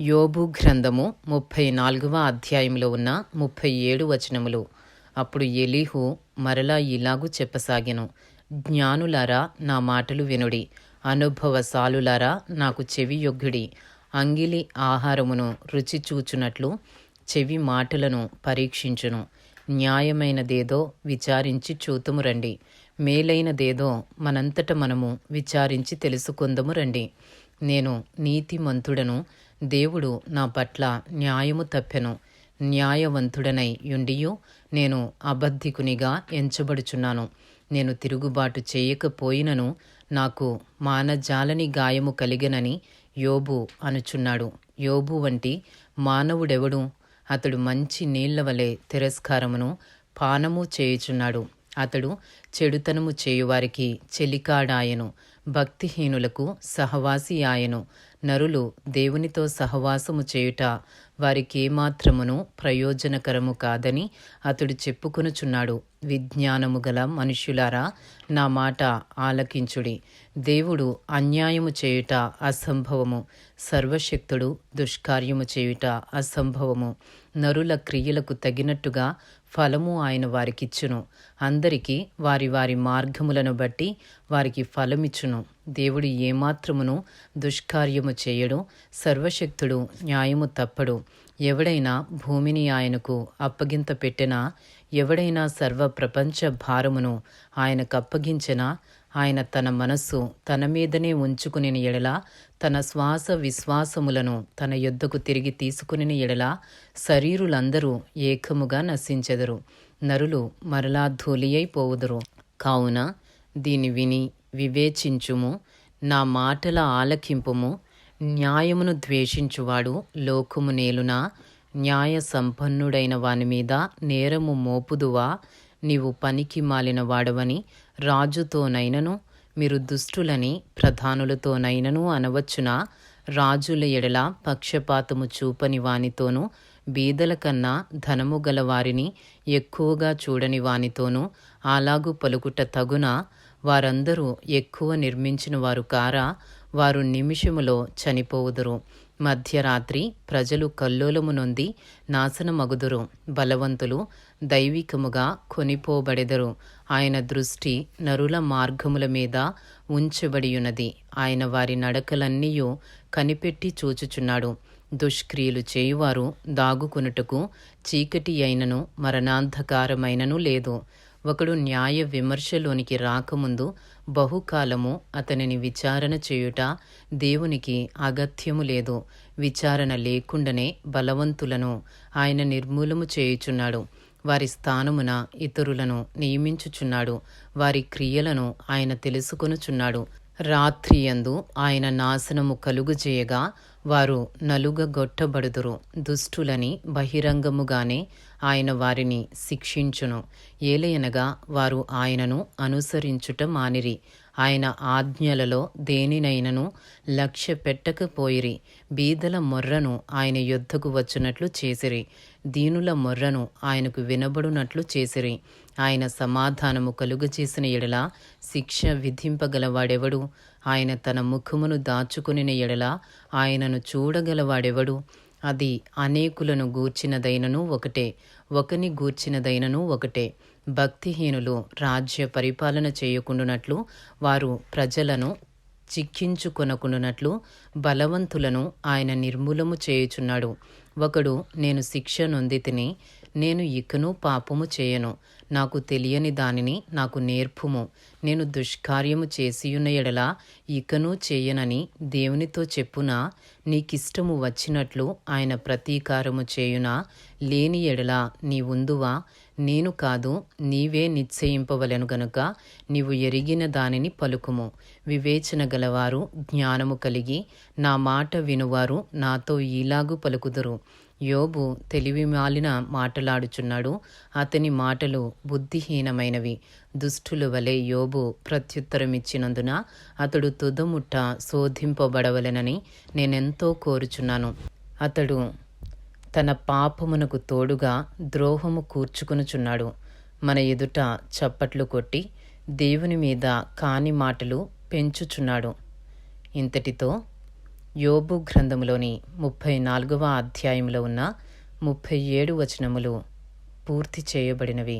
యోబు గ్రంథము ముప్పై నాలుగవ అధ్యాయంలో ఉన్న ముప్పై ఏడు వచనములు. అప్పుడు ఎలీహు మరలా ఇలాగు చెప్పసాగెను జ్ఞానులారా నా మాటలు వినుడి. అనుభవశాలులారా నాకు చెవి యొగ్గుడి. అంగిలి ఆహారమును రుచి చూచునట్లు చెవి మాటలను పరీక్షించును. న్యాయమైనదేదో విచారించి చూతుము రండి. మేలైనదేదో మనంతట మనము విచారించి తెలుసుకుందము రండి. నేను నీతిమంతుడను దేవుడు నా పట్ల న్యాయము తప్పెను. న్యాయవంతుడనై యుండియు నేను అబద్ధికునిగా ఎంచబడుచున్నాను. నేను తిరుగుబాటు చేయకపోయినను నాకు మానజాలని గాయము కలిగనని యోబు అనుచున్నాడు. యోబు వంటి మానవుడెవడు? అతడు మంచి నీళ్ళ వలె తిరస్కారమును పానము చేయుచున్నాడు. అతడు చెడుతనము చేయువారికి చెలికాడాయను. భక్తిహీనులకు సహవాసి ఆయను. నరులు దేవునితో సహవాసము చేయుట వారికేమాత్రమును ప్రయోజనకరము కాదని అతడు చెప్పుకొనుచున్నాడు. విజ్ఞానము గల మనుష్యులారా నా మాట ఆలకించుడి. దేవుడు అన్యాయము చేయుట అసంభవము సర్వశక్తుడు దుష్కార్యము చేయుట అసంభవము. నరుల క్రియలకు తగినట్టుగా ఫలము ఆయన వారికిచ్చును. అందరికీ వారి వారి మార్గములను బట్టి వారికి ఫలమిచ్చును. దేవుడు ఏమాత్రమును దుష్కార్యము చేయడు సర్వశక్తుడు న్యాయము తప్పడు. ఎవడైనా భూమిని ఆయనకు అప్పగింత పెట్టినా ఎవడైనా సర్వ ప్రపంచ భారమును ఆయనకు అప్పగించినా ఆయన తన మనస్సు తన మీదనే ఉంచుకుని ఎడల తన శ్వాస విశ్వాసములను తన యొద్దకు తిరిగి తీసుకుని ఎడల శరీరులందరూ ఏకముగా నశించెదరు నరులు మరలా ధూళియైపోవుదురు కావున దీని విని వివేచించుము నా మాటల ఆలకింపుము న్యాయమును ద్వేషించువాడు లోకము నేలునా? న్యాయ సంపన్నుడైన వాని మీద నేరము మోపుదువా? నీవు పనికి మాలిన వాడవని రాజుతోనైనను మీరు దుష్టులని ప్రధానులతోనైనను అనవచ్చునా? రాజుల ఎడల పక్షపాతము చూపని వానితోనూ బీదల కన్నా ధనము గల వారిని ఎక్కువగా చూడని వానితోనూ అలాగు పలుకుట తగున? వారందరూ ఎక్కువ నిర్మించిన వారు కారా వారు నిమిషములో చనిపోవుదురు. మధ్యరాత్రి ప్రజలు కల్లోలము నొంది నాశనమగుదురు. బలవంతులు దైవికముగా కొనిపోబడెదరు. ఆయన దృష్టి నరుల మార్గముల మీద ఉంచబడియున్నది. ఆయన వారి నడకలన్నీయూ కనిపెట్టి చూచుచున్నాడు. దుష్క్రియలు చేయువారు దాగుకొనుటకు చీకటి అయినను మరణాంధకారమైనను లేదు. ఒకడు న్యాయ విమర్శలోనికి రాకముందు బహుకాలము అతనిని విచారణ చేయుట దేవునికి అగత్యము లేదు. విచారణ లేకుండానే బలవంతులను ఆయన నిర్మూలము చేయుచున్నాడు. వారి స్థానమున ఇతరులను నియమించుచున్నాడు. వారి క్రియలను ఆయన తెలుసుకొనుచున్నాడు. రాత్రియందు ఆయన నాశనము కలుగుజేయగా వారు నలుగగొట్టబడుదురు. దుష్టులని బహిరంగముగానే ఆయన వారిని శిక్షించును. ఏలయనగా వారు ఆయనను అనుసరించుట మానిరి. ఆయన ఆజ్ఞలలో దేనినైనను లక్ష్య పెట్టకపోయిరి. బీదల మొర్రను ఆయన యొద్దకు వచ్చినట్లు చేసిరి. దీనుల మొర్రను ఆయనకు వినబడునట్లు చేసిరి. ఆయన సమాధానము కలుగజేసిన ఎడల శిక్ష విధింపగలవాడెవడు? ఆయన తన ముఖమును దాచుకుని ఎడల ఆయనను చూడగలవాడెవడు? అది అనేకులను గూర్చినదైనను ఒకటే ఒకని గూర్చినదైనను ఒకటే. భక్తిహీనులు రాజ్య పరిపాలన చేయకుండునట్లు వారు ప్రజలను చిక్కించుకొనకుండునట్లు బలవంతులను ఆయన నిర్మూలము చేయుచున్నాడు. ఒకడు నేను శిక్ష నొంది తిని నేను ఇకను పాపము చేయను. నాకు తెలియని దానిని నాకు నేర్పుము. నేను దుష్కార్యము చేసియున్న ఎడల ఇకను చేయనని దేవునితో చెప్పునా? నీకిష్టము వచ్చినట్లు ఆయన ప్రతీకారము చేయునా? లేని ఎడల నీ ఉందువా నేను కాదు నీవే నిశ్చయింపవలను గనుక నీవు ఎరిగిన దానిని పలుకుము. వివేచన గలవారు జ్ఞానము కలిగి నా మాట వినువారు నాతో ఈలాగు పలుకుదురు. యోబు తెలివి మాలిన మాటలాడుచున్నాడు. అతని మాటలు బుద్ధిహీనమైనవి. దుష్టుల వలె యోబు ప్రత్యుత్తరమిచ్చినందున అతడు తుదముట్ట శోధింపబడవలెనని నేనెంతో కోరుచున్నాను. అతడు తన పాపమునకు తోడుగా ద్రోహము కూర్చుకునుచున్నాడు. మన ఎదుట చప్పట్లు కొట్టి దేవుని మీద కాని మాటలు పెంచుచున్నాడు. ఇంతటితో యోబు గ్రంథములోని ముప్పై నాలుగవ అధ్యాయంలో ఉన్న ముప్పై ఏడు వచనములు పూర్తి చేయబడినవి.